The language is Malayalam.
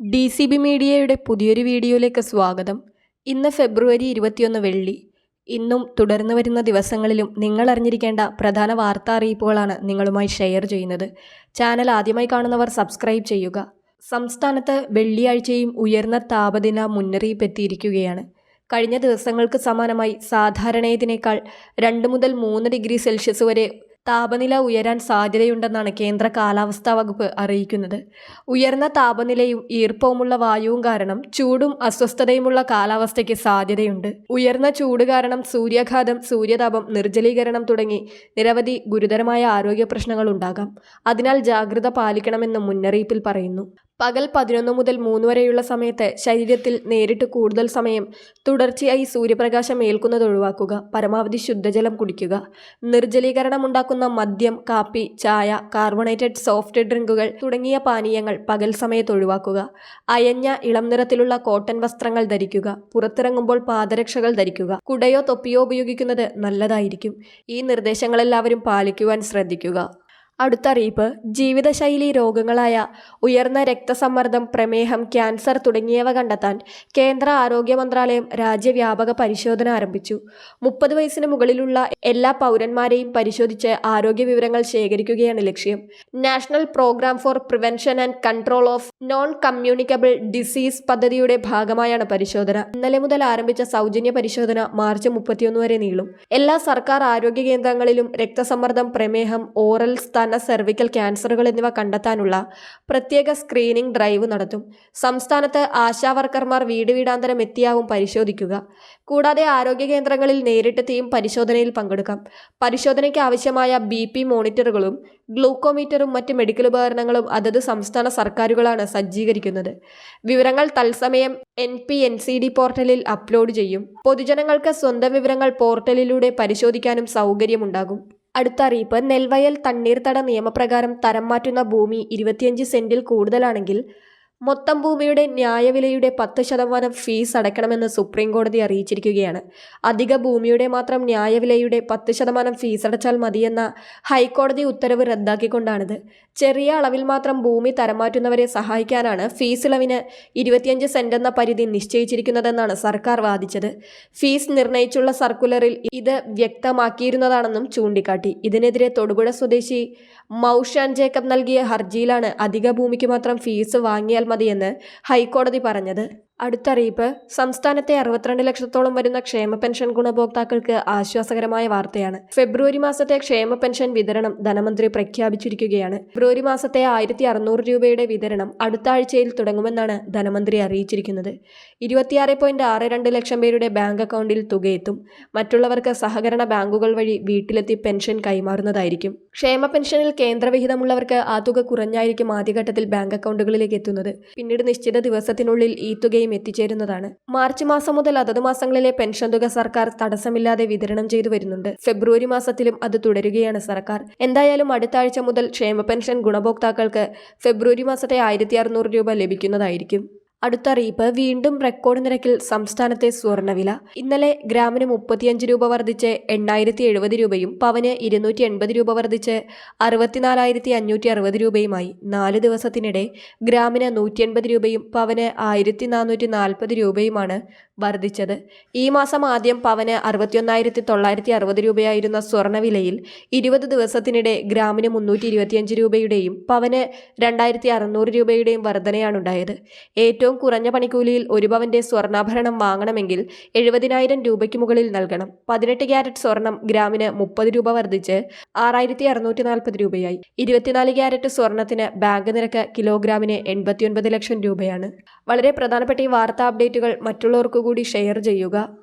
ഡി സി ബി മീഡിയയുടെ പുതിയൊരു വീഡിയോയിലേക്ക് സ്വാഗതം. ഇന്ന് ഫെബ്രുവരി ഇരുപത്തിയൊന്ന് വെള്ളി. ഇന്നും തുടർന്നു വരുന്ന ദിവസങ്ങളിലും നിങ്ങൾ അറിഞ്ഞിരിക്കേണ്ട പ്രധാന വാർത്താ അറിയിപ്പുകളാണ് നിങ്ങളുമായി ഷെയർ ചെയ്യുന്നത്. ചാനൽ ആദ്യമായി കാണുന്നവർ സബ്സ്ക്രൈബ് ചെയ്യുക. സംസ്ഥാനത്ത് വെള്ളിയാഴ്ചയും ഉയർന്ന താപനില മുന്നറിയിപ്പ് എത്തിയിരിക്കുകയാണ് കഴിഞ്ഞ ദിവസങ്ങൾക്ക് സമാനമായി സാധാരണയതിനേക്കാൾ രണ്ട് മുതൽ മൂന്ന് ഡിഗ്രി സെൽഷ്യസ് വരെ താപനില ഉയരാൻ സാധ്യതയുണ്ടെന്നാണ് കേന്ദ്ര കാലാവസ്ഥാ വകുപ്പ് അറിയിക്കുന്നത്. ഉയർന്ന താപനിലയും ഈർപ്പവുമുള്ള വായുവും കാരണം ചൂടും അസ്വസ്ഥതയുമുള്ള കാലാവസ്ഥയ്ക്ക് സാധ്യതയുണ്ട്. ഉയർന്ന ചൂട് കാരണം സൂര്യാഘാതം സൂര്യതാപം നിർജലീകരണം തുടങ്ങി നിരവധി ഗുരുതരമായ ആരോഗ്യ പ്രശ്നങ്ങൾ ഉണ്ടാകാം. അതിനാൽ ജാഗ്രത പാലിക്കണമെന്ന് മുന്നറിയിപ്പിൽ പറയുന്നു. പകൽ പതിനൊന്ന് മുതൽ മൂന്ന് വരെയുള്ള സമയത്ത് ശരീരത്തിൽ നേരിട്ട് കൂടുതൽ സമയം തുടർച്ചയായി സൂര്യപ്രകാശം ഏൽക്കുന്നത് ഒഴിവാക്കുക. പരമാവധി ശുദ്ധജലം കുടിക്കുക. നിർജലീകരണം ഉണ്ടാക്കുന്ന മദ്യം കാപ്പി ചായ കാർബണേറ്റഡ് സോഫ്റ്റ് ഡ്രിങ്കുകൾ തുടങ്ങിയ പാനീയങ്ങൾ പകൽ സമയത്ത് ഒഴിവാക്കുക. അയഞ്ഞ ഇളം നിറത്തിലുള്ള കോട്ടൺ വസ്ത്രങ്ങൾ ധരിക്കുക. പുറത്തിറങ്ങുമ്പോൾ പാദരക്ഷകൾ ധരിക്കുക. കുടയോ തൊപ്പിയോ ഉപയോഗിക്കുന്നത് നല്ലതായിരിക്കും. ഈ നിർദ്ദേശങ്ങളെല്ലാവരും പാലിക്കുവാൻ ശ്രദ്ധിക്കുക. അടുത്ത അറിയിപ്പ് ജീവിതശൈലി രോഗങ്ങളായ ഉയർന്ന രക്തസമ്മർദ്ദം പ്രമേഹം ക്യാൻസർ തുടങ്ങിയവ കണ്ടെത്താൻ കേന്ദ്ര ആരോഗ്യ മന്ത്രാലയം രാജ്യവ്യാപക പരിശോധന ആരംഭിച്ചു. മുപ്പത് വയസ്സിന് മുകളിലുള്ള എല്ലാ പൗരന്മാരെയും പരിശോധിച്ച് ആരോഗ്യ വിവരങ്ങൾ ശേഖരിക്കുകയാണ് ലക്ഷ്യം. National programme for prevention and control of non communicable disease പദ്ധതിയുടെ ഭാഗമായാണ് പരിശോധന. ഇന്നലെ മുതൽ ആരംഭിച്ച സൗജന്യ പരിശോധന മാർച്ച് മുപ്പത്തിയൊന്ന് വരെ നീളും. എല്ലാ സർക്കാർ ആരോഗ്യ കേന്ദ്രങ്ങളിലും രക്തസമ്മർദ്ദം പ്രമേഹം ഓറൽ സ്ഥാന സെർവിക്കൽ ക്യാൻസറുകൾ എന്നിവ കണ്ടെത്താനുള്ള പ്രത്യേക സ്ക്രീനിംഗ് ഡ്രൈവ് നടത്തും. സംസ്ഥാനത്ത് ആശാവർക്കർമാർ വീട് വീടാന്തരം എത്തിയാവും പരിശോധിക്കുക. കൂടാതെ ആരോഗ്യ കേന്ദ്രങ്ങളിൽ നേരിട്ടെത്തിയും പരിശോധനയിൽ പങ്കെടുക്കാം. പരിശോധനയ്ക്ക് ആവശ്യമായ ബി പി മോണിറ്ററുകളും ഗ്ലൂക്കോമീറ്ററും മറ്റ് മെഡിക്കൽ ഉപകരണങ്ങളും അതത് സംസ്ഥാന സർക്കാരുകളാണ് സജ്ജീകരിക്കുന്നത്. വിവരങ്ങൾ തത്സമയം N P N C D പോർട്ടലിൽ അപ്ലോഡ് ചെയ്യും. പൊതുജനങ്ങൾക്ക് സ്വന്തം വിവരങ്ങൾ പോർട്ടലിലൂടെ പരിശോധിക്കാനും സൗകര്യമുണ്ടാകും. അടുത്ത അറിയിപ്പ് നെൽവയൽ തണ്ണീർത്തട നിയമപ്രകാരം തരം മാറ്റുന്ന ഭൂമി ഇരുപത്തിയഞ്ച് സെന്റിൽ കൂടുതലാണെങ്കിൽ മൊത്തം ഭൂമിയുടെ ന്യായവിലയുടെ പത്ത് ശതമാനം ഫീസ് അടയ്ക്കണമെന്ന് സുപ്രീം കോടതി അറിയിച്ചിരിക്കുകയാണ്. അധിക ഭൂമിയുടെ മാത്രം ന്യായവിലയുടെ പത്ത് ശതമാനം ഫീസ് അടച്ചാൽ മതിയെന്ന ഹൈക്കോടതി ഉത്തരവ് റദ്ദാക്കിക്കൊണ്ടാണിത്. ചെറിയ അളവിൽ മാത്രം ഭൂമി തരമാറ്റുന്നവരെ സഹായിക്കാനാണ് ഫീസ് ഇളവിന് ഇരുപത്തിയഞ്ച് സെന്റ് എന്ന പരിധി നിശ്ചയിച്ചിരിക്കുന്നതെന്നാണ് സർക്കാർ വാദിച്ചത്. ഫീസ് നിർണയിച്ചുള്ള സർക്കുലറിൽ ഇത് വ്യക്തമാക്കിയിരുന്നതാണെന്നും ചൂണ്ടിക്കാട്ടി. ഇതിനെതിരെ തൊടുപുഴ സ്വദേശി മൗഷാൻ ജേക്കബ് നൽകിയ ഹർജിയിലാണ് അധിക ഭൂമിക്ക് മാത്രം ഫീസ് വാങ്ങിയാൽ മതിയെന്ന് ഹൈക്കോടതി പറഞ്ഞത്. അടുത്തറിയിപ്പ്. സംസ്ഥാനത്തെ അറുപത്തിരണ്ട് ലക്ഷത്തോളം വരുന്ന ക്ഷേമ പെൻഷൻ ഗുണഭോക്താക്കൾക്ക് ആശ്വാസകരമായ വാർത്തയാണ്. ഫെബ്രുവരി മാസത്തെ ക്ഷേമ പെൻഷൻ വിതരണം ധനമന്ത്രി പ്രഖ്യാപിച്ചിരിക്കുകയാണ്. ഫെബ്രുവരി മാസത്തെ ആയിരത്തി അറുന്നൂറ് രൂപയുടെ വിതരണം അടുത്ത ആഴ്ചയിൽ തുടങ്ങുമെന്നാണ് ധനമന്ത്രി അറിയിച്ചിരിക്കുന്നത്. ഇരുപത്തിയാറ് പോയിന്റ് ആറ് രണ്ട് ലക്ഷം പേരുടെ ബാങ്ക് അക്കൗണ്ടിൽ തുകയെത്തും. മറ്റുള്ളവർക്ക് സഹകരണ ബാങ്കുകൾ വഴി വീട്ടിലെത്തി പെൻഷൻ കൈമാറുന്നതായിരിക്കും. ക്ഷേമ പെൻഷനിൽ കേന്ദ്രവിഹിതമുള്ളവർക്ക് ആ തുക കുറഞ്ഞായിരിക്കും ആദ്യഘട്ടത്തിൽ ബാങ്ക് അക്കൗണ്ടുകളിലേക്ക് എത്തുന്നത്. പിന്നീട് നിശ്ചിത ദിവസത്തിനുള്ളിൽ ഈ തുകയും എത്തിച്ചേരുന്നതാണ്. മാർച്ച് മാസം മുതൽ അതത് മാസങ്ങളിലെ പെൻഷൻ തുക സർക്കാർ തടസ്സമില്ലാതെ വിതരണം ചെയ്തു വരുന്നുണ്ട്. ഫെബ്രുവരി മാസത്തിലും അത് തുടരുകയാണ് സർക്കാർ. എന്തായാലും അടുത്ത ആഴ്ച മുതൽ ക്ഷേമ പെൻഷൻ ഗുണഭോക്താക്കൾക്ക് ഫെബ്രുവരി മാസത്തെ ആയിരത്തി രൂപ ലഭിക്കുന്നതായിരിക്കും. അടുത്ത അറിയിപ്പ് വീണ്ടും റെക്കോർഡ് നിരക്കിൽ സംസ്ഥാനത്തെ സ്വർണവില ഇന്നലെ ഗ്രാമിന് മുപ്പത്തിയഞ്ച് രൂപ വർദ്ധിച്ച് എണ്ണായിരത്തി എഴുപത് രൂപയും പവന് ഇരുന്നൂറ്റി എൺപത് രൂപ വർദ്ധിച്ച് അറുപത്തിനാലായിരത്തി അഞ്ഞൂറ്റി അറുപത് രൂപയുമായി. നാല് ദിവസത്തിനിടെ ഗ്രാമിന് നൂറ്റി എൺപത് രൂപയും പവന് ആയിരത്തി നാനൂറ്റി നാൽപ്പത് രൂപയുമാണ് വർദ്ധിച്ചത്. ഈ മാസം ആദ്യം പവന് അറുപത്തിയൊന്നായിരത്തി തൊള്ളായിരത്തി അറുപത് രൂപയായിരുന്ന സ്വർണവിലയിൽ ഇരുപത് ദിവസത്തിനിടെ ഗ്രാമിന് മുന്നൂറ്റി ഇരുപത്തിയഞ്ച് രൂപയുടെയും പവന് രണ്ടായിരത്തി അറുന്നൂറ് രൂപയുടെയും വർധനയാണുണ്ടായത്. ഏറ്റവും കുറഞ്ഞ പണിക്കൂലിയിൽ ഒരു പവന്റെ സ്വർണാഭരണം വാങ്ങണമെങ്കിൽ എഴുപതിനായിരം രൂപയ്ക്ക് മുകളിൽ നൽകണം. പതിനെട്ട് ക്യാരറ്റ് സ്വർണം ഗ്രാമിന് മുപ്പത് രൂപ വർദ്ധിച്ച് ആറായിരത്തി അറുന്നൂറ്റി നാൽപ്പത് രൂപയായി. ഇരുപത്തിനാല് ക്യാരറ്റ് സ്വർണത്തിന് ബാങ്ക് നിരക്ക് കിലോഗ്രാമിന് എൺപത്തിയൊൻപത് ലക്ഷം രൂപയാണ്. വളരെ പ്രധാനപ്പെട്ട ഈ വാർത്താ അപ്ഡേറ്റുകൾ മറ്റുള്ളവർക്കു കൂടി ഷെയർ ചെയ്യുക.